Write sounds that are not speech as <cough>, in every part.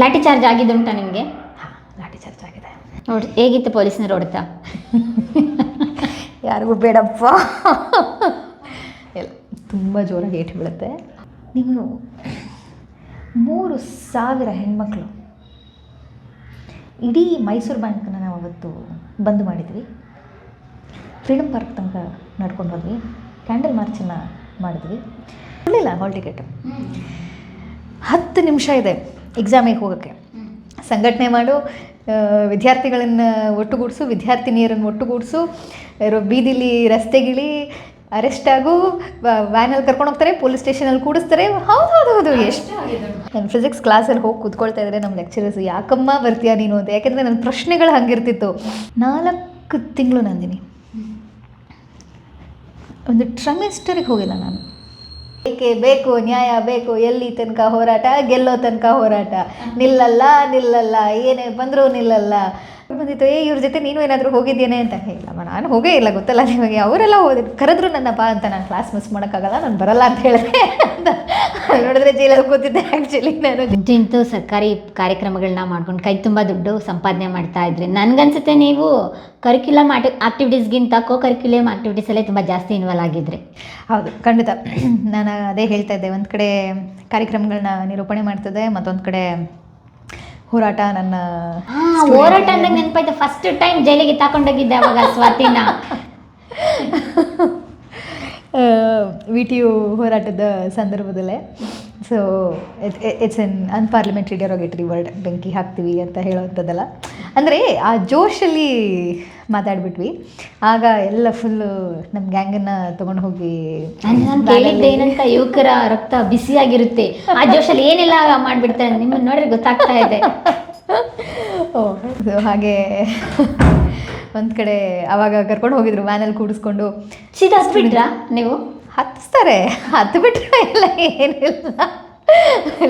ಲಾಠಿ charge ಉಂಟಾ ನಿಮಗೆ? ಹಾಂ ಲಾಠಿ ಚಾರ್ಜ್ ಆಗಿದೆ. ನೋಡಿ ಹೇಗಿತ್ತು ಪೊಲೀಸ್ನವ್ರು ಹೊಡೆತ <laughs> ಯಾರಿಗೂ ಬೇಡಪ್ಪ. ಎಲ್ಲ ತುಂಬ ಜೋರಾಗಿ ಏಟು ಬೀಳುತ್ತೆ. ನೀವು ಮೂರು ಸಾವಿರ ಹೆಣ್ಮಕ್ಳು ಇಡೀ ಮೈಸೂರು ಬ್ಯಾಂಕನ್ನು ನಾವು ಅವತ್ತು ಬಂದ್ ಮಾಡಿದ್ವಿ. ಫ್ರೀಡಮ್ ಪಾರ್ಕ್ ತನಕ ನಡ್ಕೊಂಡು ಹೋದ್ವಿ. ಕ್ಯಾಂಡಲ್ ಮಾರ್ಚನ್ನು ಮಾಡಿದ್ವಿ. ಕೊಡಲಿಲ್ಲ ಹಾಲ್ ಟಿಕೆಟ್. ಹತ್ತು ನಿಮಿಷ ಇದೆ. ಎಕ್ಸಾಮಿಗೆ ಹೋಗೋಕ್ಕೆ. ಸಂಘಟನೆ ಮಾಡು ವಿದ್ಯಾರ್ಥಿಗಳನ್ನು ಒಟ್ಟುಗೂಡಿಸು ವಿದ್ಯಾರ್ಥಿನಿಯರನ್ನು ಒಟ್ಟುಗೂಡಿಸು ಬೀದಿಲಿ ರಸ್ತೆಗಿಳಿ ಅರೆಸ್ಟ್ ಆಗು ವ್ಯಾನಲ್ಲಿ ಕರ್ಕೊಂಡು ಹೋಗ್ತಾರೆ ಪೊಲೀಸ್ ಸ್ಟೇಷನಲ್ಲಿ ಕೂಡಿಸ್ತಾರೆ. ಹೌದು ಹೌದು ಹೌದು. ಎಷ್ಟು ನಾನು ಫಿಸಿಕ್ಸ್ ಕ್ಲಾಸಲ್ಲಿ ಹೋಗಿ ಕೂತ್ಕೊಳ್ತಾ ಇದ್ರೆ ನಮ್ಮ ಲೆಕ್ಚರರ್ಸ್ ಯಾಕಮ್ಮ ಬರ್ತೀಯಾ ನೀನು ಅಂತ? ಯಾಕೆಂದರೆ ನನ್ನ ಪ್ರಶ್ನೆಗಳು ಹಂಗಿರ್ತಿತ್ತು. ನಾಲ್ಕು ತಿಂಗಳು ನಂದಿನಿ. ಒಂದು ಟ್ರಮಿಸ್ಟರಿಗೆ ಹೋಗಿಲ್ಲ ನಾನು. ಏಕೆ ಬೇಕು, ನ್ಯಾಯ ಬೇಕು, ಎಲ್ಲಿ ತನಕ ಹೋರಾಟ, ಗೆಲ್ಲೋ ತನಕ ಹೋರಾಟ. ನಿಲ್ಲಲ್ಲ ನಿಲ್ಲಲ್ಲ, ಏನೇ ಬಂದರೂ ನಿಲ್ಲಲ್ಲ. ಬಂದಿತ್ತು ಏ ಇವ್ರ ಜೊತೆ ನೀನು ಏನಾದರೂ ಹೋಗಿದ್ದೇನೆ ಅಂತ ಹೇಳಿಲ್ಲಮ್ಮ ನಾನು ಹೋಗೇ ಇಲ್ಲ ಗೊತ್ತಲ್ಲ ನಿಮಗೆ. ಅವರೆಲ್ಲ ಹೋದ ಕರೆದ್ರು ನನ್ನಪ್ಪ ಅಂತ ನಾನು ಕ್ಲಾಸ್ ಮಿಸ್ ಮಾಡೋಕ್ಕಾಗಲ್ಲ ನಾನು ಬರಲ್ಲ ಅಂತ ಹೇಳಿದೆ ಅಂತ. ನೋಡಿದ್ರೆ ಜೈಲಲ್ಲಿ ಕೂತಿದ್ದೆ ಆ್ಯಕ್ಚುಲಿ ನಾನು. ಇಂತು ಸರ್ಕಾರಿ ಕಾರ್ಯಕ್ರಮಗಳನ್ನ ಮಾಡ್ಕೊಂಡು ಕೈ ತುಂಬ ದುಡ್ಡು ಸಂಪಾದನೆ ಮಾಡ್ತಾ ಇದ್ರಿ. ನನಗನ್ಸುತ್ತೆ ನೀವು ಕರಿಕ್ಯುಲಮ್ ಆಟಿ ಆಕ್ಟಿವಿಟೀಸ್ಗಿಂತ ಕೋ ಕರಿಕ್ಯುಲಮ್ ಆಕ್ಟಿವಿಟೀಸಲ್ಲೇ ತುಂಬ ಜಾಸ್ತಿ ಇನ್ವಾಲ್ವ್ ಆಗಿದ್ರಿ. ಹೌದು ಖಂಡಿತ. ನಾನು ಅದೇ ಹೇಳ್ತಾ ಇದ್ದೆ ಒಂದು ಕಡೆ ಕಾರ್ಯಕ್ರಮಗಳನ್ನ ನಿರೂಪಣೆ ಮಾಡ್ತದೆ ಮತ್ತೊಂದು ಕಡೆ ಹೋರಾಟ ನನ್ನ ಹೋರಾಟ ಅಂದಾಗ ನೆನಪಾಯ್ತು. ಫಸ್ಟ್ ಟೈಮ್ ಜೈಲಿಗೆ ತಗೊಂಡೋಗಿದ್ದೆ ಅವಾಗ ಸ್ವಾತಿನ. <laughs> ವಿ ಟಿ ಯು ಹೋರಾಟದ ಸಂದರ್ಭದಲ್ಲೇ. So it's an unparliamentary derogatory word ಬೆಂಕಿ ಹಾಕ್ತೀವಿ ಅಂತ ಹೇಳೋವಂಥದ್ದಲ್ಲ. ಅಂದರೆ ಆ ಜೋಶಲ್ಲಿ ಮಾತಾಡ್ಬಿಟ್ವಿ. ಆಗ ಎಲ್ಲ ಫುಲ್ಲು ನಮ್ಮ ಗ್ಯಾಂಗನ್ನು ತೊಗೊಂಡು ಹೋಗಿ ನಾನು ಏನಂತ ಯುವಕರ ರಕ್ತ ಬಿಸಿಯಾಗಿರುತ್ತೆ ಆ ಜೋಶಲ್ಲಿ ಏನೆಲ್ಲ ಮಾಡಿಬಿಡ್ತಾರೆ ನಿಮ್ಮನ್ನ ನೋಡಿದ್ರೆ ಗೊತ್ತಾಗ್ತಾ ಇದೆ. ಓ ಹಾಗೆ ಒಂದು ಕಡೆ ಆವಾಗ ಕರ್ಕೊಂಡು ಹೋಗಿದ್ರು ವ್ಯಾನಲ್ಲಿ ಕೂಡಿಸ್ಕೊಂಡು. ಸೀದಾ ಹತ್ಬಿಟ್ರಾ ನೀವು? ಹತ್ತಿಸ್ತಾರೆ ಹತ್ತು ಬಿಟ್ಟರೆ ಎಲ್ಲ ಏನಿಲ್ಲ.